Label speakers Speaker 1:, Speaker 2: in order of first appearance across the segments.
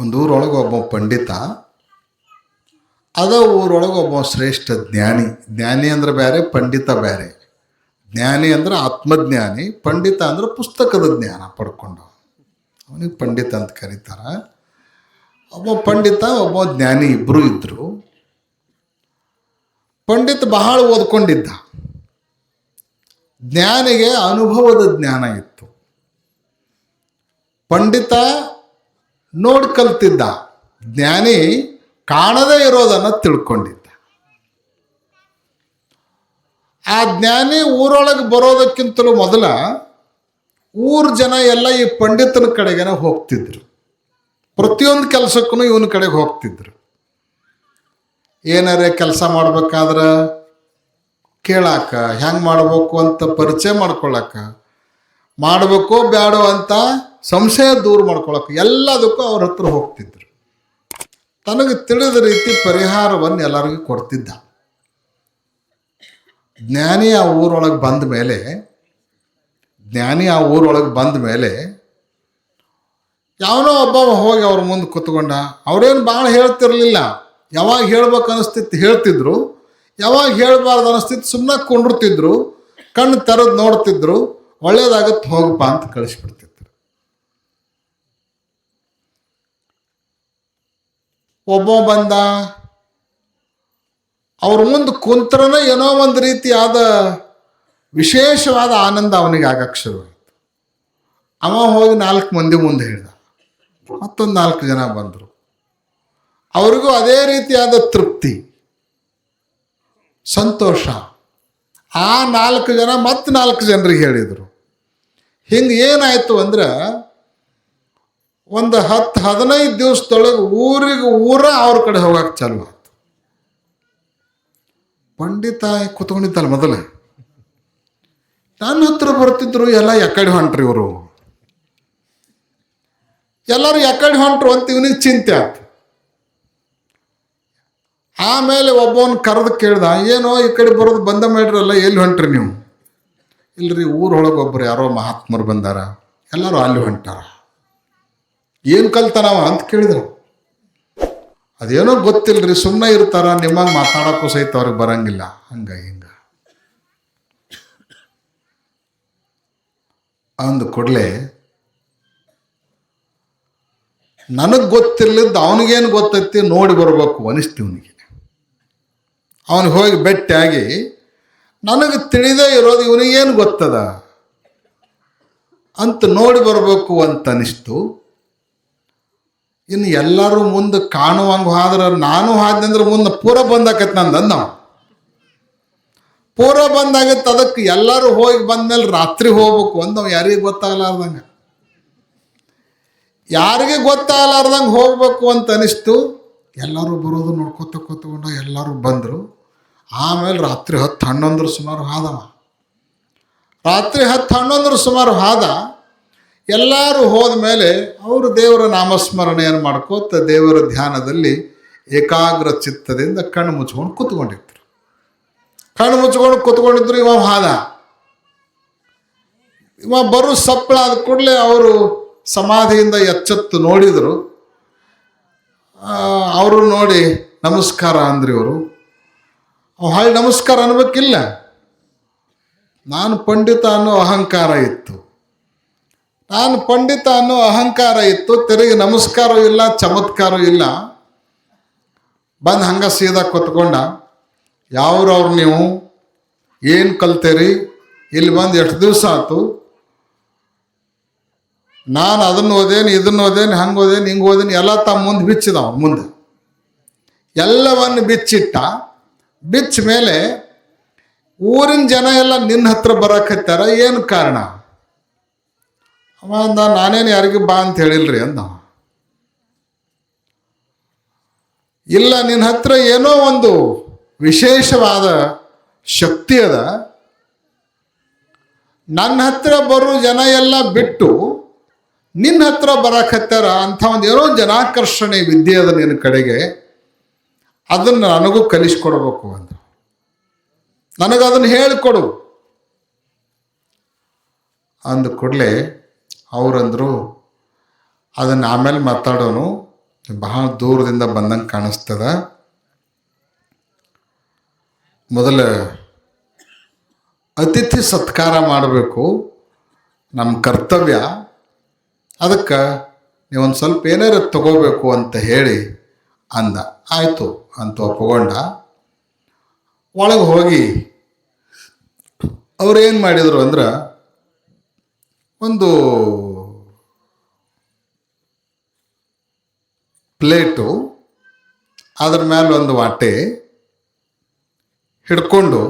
Speaker 1: ಒಂದು ಊರೊಳಗೆ ಒಬ್ಬ ಪಂಡಿತ, ಅದ ಊರೊಳಗೆ ಒಬ್ಬ ಶ್ರೇಷ್ಠ ಜ್ಞಾನಿ. ಜ್ಞಾನಿ ಅಂದ್ರೆ ಬೇರೆ, ಪಂಡಿತ ಬೇರೆ. ಜ್ಞಾನಿ ಅಂದ್ರೆ ಆತ್ಮಜ್ಞಾನಿ, ಪಂಡಿತ ಅಂದ್ರೆ ಪುಸ್ತಕದ ಜ್ಞಾನ ಪಡ್ಕೊಂಡು ಅವನಿಗೆ ಪಂಡಿತ ಅಂತ ಕರೀತಾರ. ಒಬ್ಬ ಪಂಡಿತ, ಒಬ್ಬ ಜ್ಞಾನಿ ಇಬ್ಬರು ಇದ್ದರು ಪಂಡಿತ ಬಹಳ ಓದ್ಕೊಂಡಿದ್ದ. ಜ್ಞಾನಿಗೆ ಅನುಭವದ ಜ್ಞಾನ ಇತ್ತು. ಪಂಡಿತ ನೋಡಿ ಕಲ್ತಿದ್ದ. ಜ್ಞಾನಿ ಕಾಣದೇ ಇರೋದನ್ನು ತಿಳ್ಕೊಂಡಿದ್ದ. ಆ ಜ್ಞಾನಿ ಊರೊಳಗೆ ಬರೋದಕ್ಕಿಂತಲೂ ಮೊದಲ ಊರ ಜನ ಎಲ್ಲ ಈ ಪಂಡಿತನ ಕಡೆಗೆನೆ ಹೋಗ್ತಿದ್ರು. ಪ್ರತಿಯೊಂದು ಕೆಲಸಕ್ಕೂ ಇವನ ಕಡೆಗೆ ಹೋಗ್ತಿದ್ರು. ಏನಾರೇ ಕೆಲಸ ಮಾಡ್ಬೇಕಾದ್ರೆ ಕೇಳಾಕ, ಹೆಂಗೆ ಮಾಡ್ಬೇಕು ಅಂತ ಪರಿಚಯ ಮಾಡ್ಕೊಳ್ಳಾಕ ಮಾಡಬೇಕೋ ಬೇಡೋ ಅಂತ ಸಂಶಯ ದೂರ ಮಾಡ್ಕೊಳಕ್ಕೆ ಎಲ್ಲದಕ್ಕೂ ಅವ್ರ ಹತ್ರ ಹೋಗ್ತಿದ್ರು. ತನಗೆ ತಿಳಿದ ರೀತಿ ಪರಿಹಾರವನ್ನು ಎಲ್ಲರಿಗೂ ಕೊಡ್ತಿದ್ದ. ಜ್ಞಾನಿ ಆ ಊರೊಳಗೆ ಬಂದ ಮೇಲೆ, ಜ್ಞಾನಿ ಆ ಊರೊಳಗೆ ಬಂದ ಮೇಲೆ ಯಾವನೋ ಒಬ್ಬ ಹೋಗಿ ಅವ್ರ ಮುಂದೆ ಕೂತ್ಕೊಂಡ, ಅವ್ರೇನು ಭಾಳ ಹೇಳ್ತಿರ್ಲಿಲ್ಲ. ಯಾವಾಗ ಹೇಳ್ಬೇಕು ಅನಿಸ್ತಿತ್ತು ಹೇಳ್ತಿದ್ರು. ಯಾವಾಗ ಹೇಳ್ಬಾರ್ದು ಅನಿಸ್ತಿತ್ತು ಸುಮ್ಮನೆ ಕೊಂಡಿರ್ತಿದ್ರು, ಕಣ್ಣು ತೆರೆದು ನೋಡ್ತಿದ್ರು ಒಳ್ಳೇದಾಗತ್ತೆ ಹೋಗಪ್ಪ ಅಂತ ಕಳಿಸ್ಬಿಡ್ತಿದ್ರು. ಒಬ್ಬ ಬಂದ. ಅವ್ರ ಮುಂದೆ ಕುಂತ್ರನ ಏನೋ ಒಂದು ರೀತಿಯಾದ ವಿಶೇಷವಾದ ಆನಂದ ಅವನಿಗೆ ಆಗಕ್ಕೆ ಶುರುವಾಯಿತು ಅವ ಹೋಗಿ ನಾಲ್ಕು ಮಂದಿ ಮುಂದೆ ಹೇಳ್ದ ಮತ್ತೊಂದು ನಾಲ್ಕು ಜನ ಬಂದರು. ಅವ್ರಿಗೂ ಅದೇ ರೀತಿಯಾದ ತೃಪ್ತಿ. ಸಂತೋಷ. ಆ ನಾಲ್ಕು ಜನ ಮತ್ತೆ ನಾಲ್ಕು ಜನರಿಗೆ ಹೇಳಿದರು. ಹಿಂಗೆ ಏನಾಯಿತು ಅಂದ್ರೆ ಒಂದು ಹತ್ತು ಹದಿನೈದು ದಿವಸದೊಳಗೆ ಊರಿಗೆ ಊರ ಅವ್ರ ಕಡೆ ಹೋಗಕ್ಕೆ ಚಾಲು ಆಯ್ತು. ಪಂಡಿತ ಕುತ್ಕೊಂಡಿದ್ದಲ್ಲ ಮೊದಲ. ನನ್ನ ಹತ್ರ ಬರ್ತಿದ್ರು ಎಲ್ಲ ಎಕಡೆ ಹೊಂಟ್ರಿ ಇವರು. ಎಲ್ಲರೂ ಎಕಡೆ ಹೊಂಟ್ರು ಅಂತ ಇವನಿಗೆ ಚಿಂತೆ ಆಯ್ತು. ಆಮೇಲೆ ಒಬ್ಬವನ್ ಕರೆದು ಕೇಳ್ದ, ಏನೋ ಈ ಕಡೆ ಬರೋದು ಬಂದ ಮಾಡ್ರಲ್ಲ ಎಲ್ಲಿ ಹೊಂಟ್ರಿ ನೀವು? ಇಲ್ರಿ ಊರೊಳಗೆ ಒಬ್ಬರು ಯಾರೋ ಮಹಾತ್ಮರು ಬಂದಾರ, ಎಲ್ಲರೂ ಅಲ್ಲಿ ಹೊಂಟಾರ. ಏನು ಕಲ್ತಾನವ ಅಂತ ಕೇಳಿದ್ರು. ಅದೇನೋ ಗೊತ್ತಿಲ್ರಿ ಸುಮ್ಮನೆ ಇರ್ತಾರ, ನಿಮ್ಮಂಗೆ ಮಾತಾಡೋಕ್ಕೂ ಸಹಿತ ಅವ್ರಿಗೆ ಬರಂಗಿಲ್ಲ. ಹಂಗ, ಹಿಂಗ. ಅಂದ ಕೂಡಲೇ, ನನಗೆ ಗೊತ್ತಿರ್ಲಿದ್ದು ಅವನಿಗೇನು ಗೊತ್ತೈತಿ ನೋಡಿ ಬರ್ಬೇಕು ಅನಿಸ್ತಿ ಅವನಿಗೆ. ಅವನಿಗೆ ಹೋಗಿ ಭೇಟಿಯಾಗಿ, ನನಗೆ ತಿಳಿದೇ ಇರೋದು ಇವನಿಗೇನು ಗೊತ್ತದ ಅಂತ ನೋಡಿ ಬರಬೇಕು ಅಂತ ಅನಿಸ್ತು. ಇನ್ನು ಎಲ್ಲರೂ ಮುಂದೆ ಕಾಣುವಂಗೆ ಹೋದ್ರೆ ನಾನು ಹಾದ್ನಂದ್ರೆ ಮುಂದೆ ಪೂರ ಬಂದಾಕೈತೆ ನಂದು ನಾವು. ಪೂರ ಬಂದಾಗತ್ತೆ ಅದಕ್ಕೆ ಎಲ್ಲರೂ ಹೋಗಿ ಬಂದ್ಮೇಲೆ ರಾತ್ರಿ ಹೋಗ್ಬೇಕು ಅಂದವ. ಯಾರಿಗೆ ಗೊತ್ತಾಗಲಾರ್ದಂಗೆ. ಯಾರಿಗೆ ಗೊತ್ತಾಗಲಾರ್ದಂಗೆ ಹೋಗ್ಬೇಕು ಅಂತ ಅನಿಸ್ತು. ಎಲ್ಲರೂ ಬರೋದು ನೋಡ್ಕೊತ ಕೂತ್ಕೊಂಡು ಎಲ್ಲರೂ ಬಂದರು. ಆಮೇಲೆ ರಾತ್ರಿ ಹತ್ತು ಹನ್ನೊಂದರ ಸುಮಾರು ಹಾದವ. ರಾತ್ರಿ ಹತ್ತು ಹನ್ನೊಂದರ ಸುಮಾರು ಹಾದ. ಎಲ್ಲರೂ ಹೋದ ಮೇಲೆ ಅವರು ದೇವರ ನಾಮಸ್ಮರಣೆಯನ್ನು ಮಾಡ್ಕೋತ ದೇವರ ಧ್ಯಾನದಲ್ಲಿ ಏಕಾಗ್ರ ಚಿತ್ತದಿಂದ ಕಣ್ಣು ಮುಚ್ಕೊಂಡು ಕೂತ್ಕೊಂಡಿದ್ರು. ಕಣ್ಣು ಮುಚ್ಕೊಂಡು ಕೂತ್ಕೊಂಡಿದ್ರು ಇವ ಹಾದ ಇವ ಬರು ಸಪ್ಪಳ ಆದ ಕೂಡಲೇ ಅವರು ಸಮಾಧಿಯಿಂದ ಎಚ್ಚೆತ್ತು ನೋಡಿದರು. ಅವರು ನೋಡಿ ನಮಸ್ಕಾರ ಅಂದ್ರಿ ಅವರು ಹೊಳ್ಳಿ ನಮಸ್ಕಾರ ಅನ್ಬೇಕಿಲ್ಲ. ನಾನು ಪಂಡಿತ ಅನ್ನೋ ಅಹಂಕಾರ ಇತ್ತು. ನಾನು ಪಂಡಿತ ಅನ್ನೋ ಅಹಂಕಾರ ಇತ್ತು, ತಿರುಗಿ ನಮಸ್ಕಾರ ಇಲ್ಲ ಚಮತ್ಕಾರ ಇಲ್ಲ. ಬಂದು ಹಂಗ ಸೀದಾ ಕೂತ್ಕೊಂಡ ಯಾವ್ರವ್ರು ನೀವು? ಏನು ಕಲ್ತೀರಿ? ಇಲ್ಲಿ ಬಂದು ಎಷ್ಟು ದಿವಸ ಆಯ್ತು? ನಾನು ಅದನ್ನು ಓದೇನು ಇದನ್ನು ಓದೇನು, ಹಂಗೆ ಓದೇನು, ಹಿಂಗೆ ಓದೇನು, ಎಲ್ಲ ತಮ್ಮ ಮುಂದೆ ಬಿಚ್ಚಿದ ಮುಂದೆ. ಎಲ್ಲವನ್ನು ಬಿಚ್ಚಿಟ್ಟ ಬಿಚ್ಚ ಮೇಲೆ ಊರಿನ ಜನ ಎಲ್ಲ ನಿನ್ನ ಹತ್ರ ಬರಕತ್ತಾರ ಏನು ಕಾರಣ? ಅವ ಅಂದ, ನಾನೇನು ಯಾರಿಗೂ ಬಾ ಅಂತ ಹೇಳಿಲ್ರಿ ಅಂದ. ಇಲ್ಲ ನಿನ್ನ ಹತ್ರ ಏನೋ ಒಂದು ವಿಶೇಷವಾದ ಶಕ್ತಿ ಅದ. ನನ್ನ ಹತ್ರ ಬರೋ ಜನ ಎಲ್ಲ ಬಿಟ್ಟು ನಿನ್ನ ಹತ್ರ ಬರಕತ್ತಾರ ಅಂಥ ಒಂದು ಏನೋ ಜನಾಕರ್ಷಣೆ ವಿದ್ಯೆ ಅದ ನಿನ್ನ ಕಡೆಗೆ. ಅದನ್ನು ನನಗೂ ಕಲಿಸ್ಕೊಡ್ಬೇಕು ಅಂತ ನನಗದನ್ನು ಹೇಳಿಕೊಡು. ಅಂದ ಕೂಡಲೇ ಅವರಂದರು, ಅದನ್ನು ಆಮೇಲೆ ಮಾತಾಡೋನು, ಬಹಳ ದೂರದಿಂದ ಬಂದಂಗೆ ಕಾಣಿಸ್ತದ. ಮೊದಲ ಅತಿಥಿ ಸತ್ಕಾರ ಮಾಡಬೇಕು ನಮ್ಮ ಕರ್ತವ್ಯ. ಅದಕ್ಕೆ ನೀವೊಂದು ಸ್ವಲ್ಪ ಏನಾರು ತಗೋಬೇಕು ಅಂತ ಹೇಳಿ ಅಂದ. ಆಯಿತು ಅಂತ ಒಪ್ಪಿಕೊಂಡ ಒಳಗೆ ಹೋಗಿ ಅವ್ರು ಏನು ಮಾಡಿದರು ಅಂದ್ರೆ ಒಂದು ಪ್ಲೇಟು, ಅದ್ರ ಮೇಲೆ ಒಂದು ವಾಟೆ ಹಿಡ್ಕೊಂಡು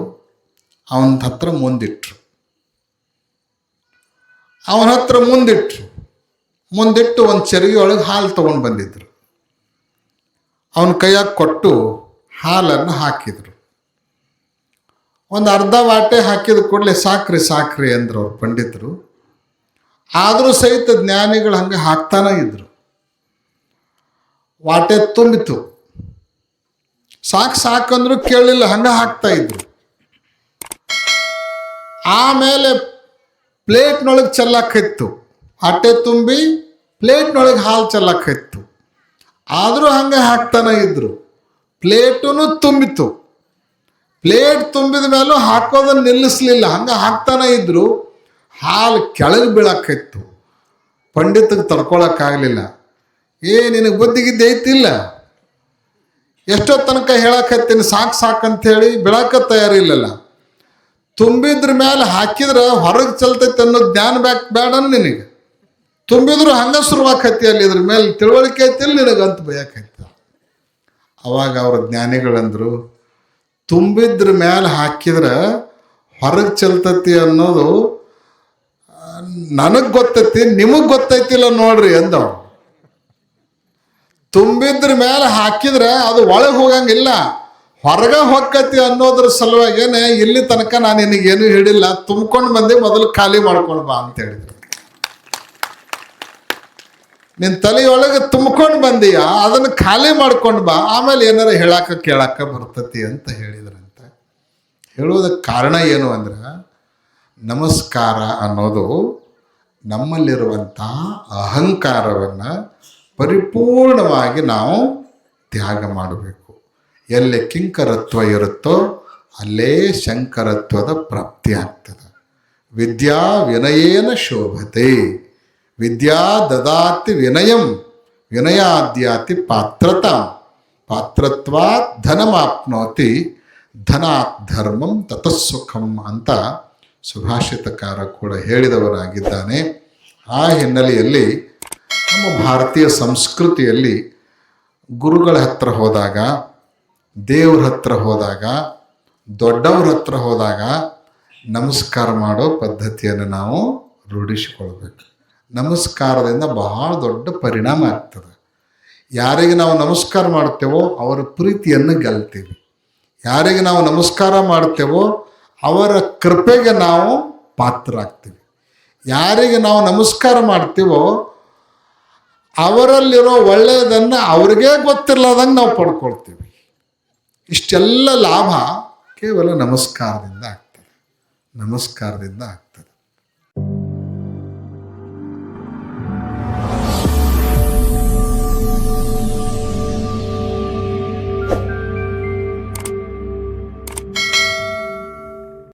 Speaker 1: ಅವನ ಹತ್ರ ಮುಂದಿಟ್ರು. ಅವನ ಹತ್ರ ಮುಂದಿಟ್ರು. ಮುಂದಿಟ್ಟು ಒಂದು ಚರಿಗೆ ಒಳಗೆ ಹಾಲು ತೊಗೊಂಡು ಬಂದಿದ್ರು. ಅವನ ಕೈಯಾಗ ಕೊಟ್ಟು ಹಾಲನ್ನು ಹಾಕಿದರು. ಒಂದು ಅರ್ಧ ವಾಟೆ ಹಾಕಿದ ಕೂಡಲೇ ಸಾಕ್ರಿ ಸಾಕ್ರಿ ಅಂದರು ಅವ್ರು ಪಂಡಿತರು. ಆದರೂ ಸಹಿತ ಜ್ಞಾನಿಗಳು ಹಂಗೆ ಹಾಕ್ತಾನೆ ಇದ್ರು. ವಾಟೆ ತುಂಬಿತು. ಸಾಕು ಸಾಕಂದ್ರು ಕೇಳಲಿಲ್ಲ ಹಂಗೆ ಹಾಕ್ತಾ ಇದ್ರು. ಆಮೇಲೆ ಪ್ಲೇಟ್ನೊಳಗೆ ಚೆಲ್ಲಕ್ಕಿತ್ತು ಹೊಟ್ಟೆ ತುಂಬಿ ಪ್ಲೇಟ್ನೊಳಗೆ ಹಾಲು ಚೆಲ್ಲಕ್ಕಿತ್ತು ಆದರೂ ಹಂಗೆ ಹಾಕ್ತಾನೆ ಇದ್ರು. ಪ್ಲೇಟೂ ತುಂಬಿತು. ಪ್ಲೇಟ್ ತುಂಬಿದ ಮೇಲೂ ಹಾಕೋದನ್ನು ನಿಲ್ಲಿಸ್ಲಿಲ್ಲ, ಹಂಗೆ ಹಾಕ್ತಾನೆ ಇದ್ರು. ಹಾಲು ಕೆಳಗೆ ಬೀಳಕ್ಕಿತ್ತು ಪಂಡಿತಗೆ ತಡ್ಕೊಳಕ್ಕಾಗಲಿಲ್ಲ. ಏ, ನಿನಗೆ ಬುದ್ಧಿಗಿದ್ದೆ ಐತಿಲ್ಲ? ಎಷ್ಟೋ ತನಕ ಹೇಳಕತ್ತೀನಿ, ಸಾಕು ಸಾಕಂತ ಹೇಳಿ ತಯಾರಿ ಇಲ್ಲಲ್ಲ ತುಂಬಿದ್ರ ಮೇಲೆ ಹಾಕಿದ್ರೆ ಹೊರಗೆ ಚಲ್ತೈತೆ ಅನ್ನೋ ಜ್ಞಾನ ಬ್ಯಾಕ್ ಬೇಡ ನಿನಗೆ. ತುಂಬಿದ್ರು ಹಂಗೆ ಶುರುವಾಕತಿ ಅಲ್ಲಿ, ಇದ್ರ ಮೇಲೆ ತಿಳುವಳಿಕೆ ಐತಿಲ್ಲ ನಿನಗಂತ ಬಯಕೈತ ಅವಾಗ ಅವ್ರ ಜ್ಞಾನಿಗಳಂದ್ರು, ತುಂಬಿದ್ರ ಮೇಲೆ ಹಾಕಿದ್ರೆ ಹೊರಗೆ ಚಲ್ತತಿ ಅನ್ನೋದು ನನಗೆ ಗೊತ್ತೈತಿ, ನಿಮಗೆ ಗೊತ್ತೈತಿಲ್ಲ ನೋಡ್ರಿ ಅಂದ ತುಂಬಿದ್ರ ಮೇಲೆ ಹಾಕಿದ್ರೆ ಅದು ಒಳಗೆ ಹೋಗಂಗಿಲ್ಲ. ಹೊರಗೆ ಹೊಕ್ಕತಿ ಅನ್ನೋದ್ರ ಸಲುವಾಗೇನೆ ಇಲ್ಲಿ ತನಕ ನಾನು ನಿನಗೇನು ಹೇಳಿಲ್ಲ, ತುಂಬ್ಕೊಂಡು ಬಂದೆ ಮೊದಲು ಖಾಲಿ ಮಾಡ್ಕೊಂಡು ಬಾ ಅಂತ ಹೇಳಿದ್ರು. ನಿನ್ನ ತಲೆಯೊಳಗೆ ತುಂಬ್ಕೊಂಡು ಬಂದೀಯ, ಅದನ್ನು ಖಾಲಿ ಮಾಡ್ಕೊಂಡು ಬಾ, ಆಮೇಲೆ ಏನಾರ ಹೇಳಾಕ ಕೇಳಾಕ ಬರ್ತತಿ ಅಂತ ಹೇಳಿದ್ರಂತೆ. ಹೇಳುವುದಕ್ಕೆ ಕಾರಣ ಏನು ಅಂದ್ರೆ, ನಮಸ್ಕಾರ ಅನ್ನೋದು ನಮ್ಮಲ್ಲಿರುವಂಥ ಅಹಂಕಾರವನ್ನು ಪರಿಪೂರ್ಣವಾಗಿ ನಾವು ತ್ಯಾಗ ಮಾಡಬೇಕು. ಎಲ್ಲಿ ಕಿಂಕರತ್ವ ಇರುತ್ತೋ ಅಲ್ಲೇ ಶಂಕರತ್ವದ ಪ್ರಾಪ್ತಿ ಆಗ್ತದೆ. ವಿದ್ಯಾ ವಿನಯೇನ ಶೋಭತೆ, ವಿದ್ಯಾ ದದಾತಿ ವಿನಯಂ, ವಿನಯಾದ್ಯಾತಿ ಪಾತ್ರತಾ, ಪಾತ್ರತ್ವಾ ಧನಮಾಪ್ನೋತಿ, ಧನಾತ್ ಧರ್ಮಂ ತತಸ್ಸುಖಂ ಅಂತ ಸುಭಾಷಿತಕಾರ ಕೂಡ ಹೇಳಿದವರಾಗಿದ್ದಾನೆ ಆ ಹಿನ್ನೆಲೆಯಲ್ಲಿ ನಮ್ಮ ಭಾರತೀಯ ಸಂಸ್ಕೃತಿಯಲ್ಲಿ ಗುರುಗಳ ಹತ್ರ ಹೋದಾಗ, ದೇವ್ರ ಹತ್ರ ಹೋದಾಗ, ದೊಡ್ಡವ್ರ ಹತ್ರ ಹೋದಾಗ ನಮಸ್ಕಾರ ಮಾಡೋ ಪದ್ಧತಿಯನ್ನು ನಾವು ರೂಢಿಸಿಕೊಳ್ಬೇಕು. ನಮಸ್ಕಾರದಿಂದ ಬಹಳ ದೊಡ್ಡ ಪರಿಣಾಮ ಆಗ್ತದೆ. ಯಾರಿಗೆ ನಾವು ನಮಸ್ಕಾರ ಮಾಡ್ತೇವೋ ಅವರ ಪ್ರೀತಿಯನ್ನು ಗೆಲ್ತೀವಿ. ಯಾರಿಗೆ ನಾವು ನಮಸ್ಕಾರ ಮಾಡ್ತೇವೋ ಅವರ ಕೃಪೆಗೆ ನಾವು ಪಾತ್ರರಾಗ್ತೀವಿ. ಯಾರಿಗೆ ನಾವು ನಮಸ್ಕಾರ ಮಾಡ್ತೀವೋ ಅವರಲ್ಲಿರೋ ಒಳ್ಳೆಯದನ್ನು ಅವ್ರಿಗೇ ಗೊತ್ತಿರ್ಲಾದಂಗೆ ನಾವು ಪಡ್ಕೊಳ್ತೀವಿ. ಇಷ್ಟೆಲ್ಲ ಲಾಭ ಕೇವಲ ನಮಸ್ಕಾರದಿಂದ ಆಗ್ತದೆ. ನಮಸ್ಕಾರದಿಂದ ಆಗ್ತದೆ.